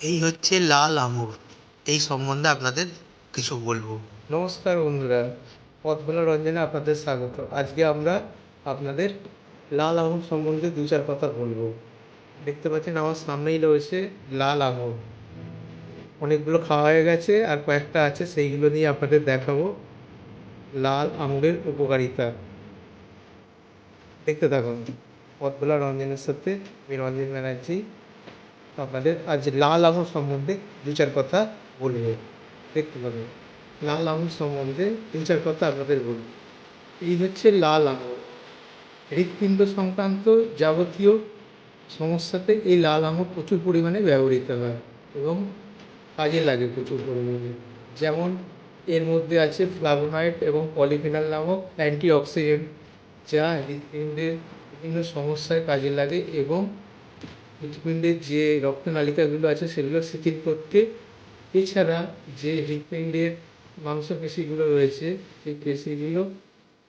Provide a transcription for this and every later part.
এই হচ্ছে লাল আঙুর। এই সম্বন্ধে আপনাদের কিছু বলব। নমস্কার বন্ধুরা পথভোলা রঞ্জনে আপনাদের স্বাগত। আজকে আমরা আপনাদের লাল আঙুর সম্বন্ধে দু চার কথা বলব। দেখতে পাচ্ছেন আমার সামনেই রয়েছে লাল আঙুর। অনেকগুলো খাওয়া হয়ে গেছে আর কয়েকটা আছে, সেইগুলো নিয়ে আপনাদের দেখাবো লাল আঙুরের উপকারিতা। দেখতে থাকুন পথভোলা রঞ্জনের সাথে আমি রঞ্জন ব্যানার্জি আপনাদের আজ লাল আঙুর সম্বন্ধে দু চার কথা বলব দেখতে পাবেন। লাল আঙুর সম্বন্ধে তিন চার কথা আপনাদের বলব। এই হচ্ছে লাল আঙুর। হৃৎপিণ্ড সংক্রান্ত যাবতীয় সমস্যাতে এই লাল আঙুর প্রচুর পরিমাণে ব্যবহৃত হয় এবং কাজে লাগে প্রচুর পরিমাণে। যেমন এর মধ্যে আছে ফ্লাভোনাইড এবং পলিফিনাল নামক অ্যান্টি অক্সিডেন্ট যা হৃৎপিণ্ডের বিভিন্ন সমস্যায় কাজে লাগে এবং হৃৎপিণ্ডের যে রক্তনালিকাগুলো আছে সেগুলো শিথিল করতে, এছাড়া যে হৃৎপিণ্ডের মাংসপেশিগুলো রয়েছে, সেই পেশিগুলো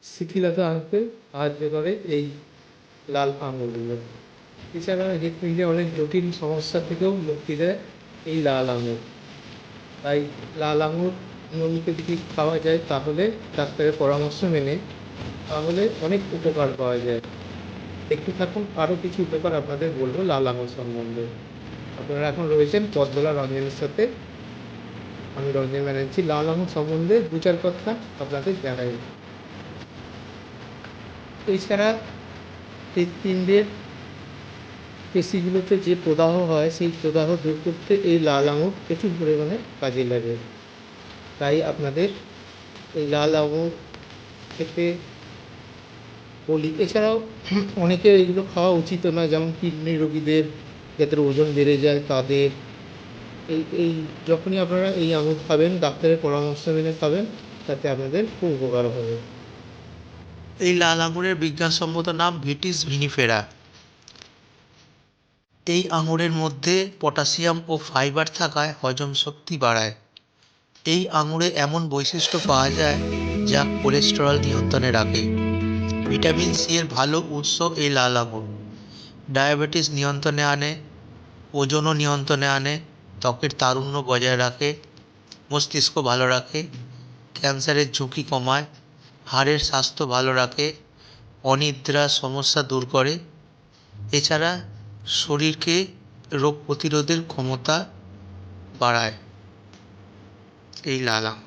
শিথিলতা আনতে সাহায্য করে এই লাল আঙুরগুলো এছাড়া হৃৎপিণ্ডে অনেক জটিল সমস্যা থেকেও মুক্তি দেয় এই লাল আঙুর তাই লাল আঙুর নিয়মিত যদি খাওয়া যায়, তাহলে ডাক্তারের পরামর্শ মেনে তাহলে অনেক উপকার পাওয়া যায়। দেখতে থাকুন আরও কিছু উপকার আপনাদের বলব, লাল আঙুর সম্বন্ধে। আপনারা এখন রয়েছেন পদ্মলা রঞ্জনের সাথে। আমি রঞ্জন ব্যানার্জি, লাল আঙুর সম্বন্ধে দু চার কথা আপনাদের জানাই। এছাড়া হৃৎপিণ্ডের পেশিগুলোতে যে প্রদাহ হয়, সেই প্রদাহ দূর করতে এই লাল আঙুর প্রচুর পরিমাণে কাজে লাগে। তাই আপনাদের এই লাল আঙুর খেতে বলি। এছাড়াও অনেকে এগুলো খাওয়া উচিত নয়, যেমন কিডনি রোগীদের যাদের ওজন বেড়ে যায়, তাদের এই এই যখনই আপনারা এই আঙুর খাবেন, ডাক্তারের পরামর্শ মেনে খাবেন, তাতে আপনাদের খুব উপকার হবে। এই লাল আঙুরের বিজ্ঞানসম্মত নাম ভিটিস ভিনিফেরা। এই আঙুরের মধ্যে পটাশিয়াম ও ফাইবার থাকায় হজম শক্তি বাড়ায়। এই আঙুরে এমন বৈশিষ্ট্য পাওয়া যায় যা কোলেস্টেরল নিয়ন্ত্রণে রাখে। ভিটামিন সি এর ভালো উৎস এই লাল আঙুর ডায়াবেটিস নিয়ন্ত্রণে আনে, ওজনও নিয়ন্ত্রণে আনে, ত্বকের তারুণ্য বজায় রাখে, মস্তিষ্ক ভালো রাখে, ক্যান্সারের ঝুঁকি কমায়, হাড়ের স্বাস্থ্য ভালো রাখে অনিদ্রার সমস্যা দূর করে। এছাড়া শরীরকে রোগ প্রতিরোধের ক্ষমতা বাড়ায় এই লাল আঙুর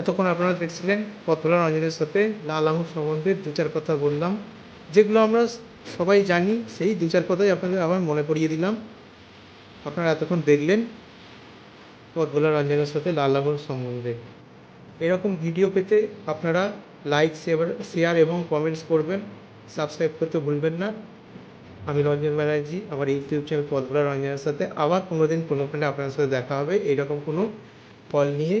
এতক্ষণ আপনারা দেখছিলেন পথলা রঞ্জনের সাথে লাল আঙুর সম্বন্ধে দু চার কথা বললাম। যেগুলো আমরা সবাই জানি, সেই দু চার কথাই আপনাদের আবার মনে পড়িয়ে দিলাম। আপনারা এতক্ষণ দেখলেন পথভোলা রঞ্জনের সাথে লাল আঙুর সম্বন্ধে। এরকম ভিডিও পেতে আপনারা লাইক শেয়ার শেয়ার এবং কমেন্টস করবেন। সাবস্ক্রাইব করতে ভুলবেন না। আমি রঞ্জন ব্যানার্জি, আমার ইউটিউব চ্যানেল পথভোলা রঞ্জনের সাথে আবার কোনো দিন কোনো আপনার সাথে দেখা হবে। এইরকম কোনো ফল নিয়ে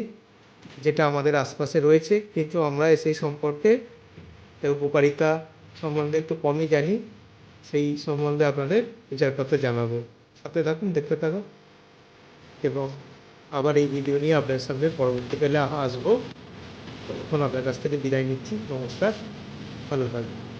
যেটা আমাদের আশপাশে রয়েছে, কিন্তু আমরা সেই সম্পর্কে উপকারিতা সম্বন্ধে একটু কমই জানি। সেই সম্বন্ধে আপনাদের বিচার করতে জানাব। সাথে থাকুন, দেখতে থাকুন। এবং আবার এই ভিডিও নিয়ে আপনার সামনে পরবর্তীকালে আসব। তখন আপনার কাছ থেকে বিদায় নিচ্ছি। নমস্কার। ভালো থাকবেন।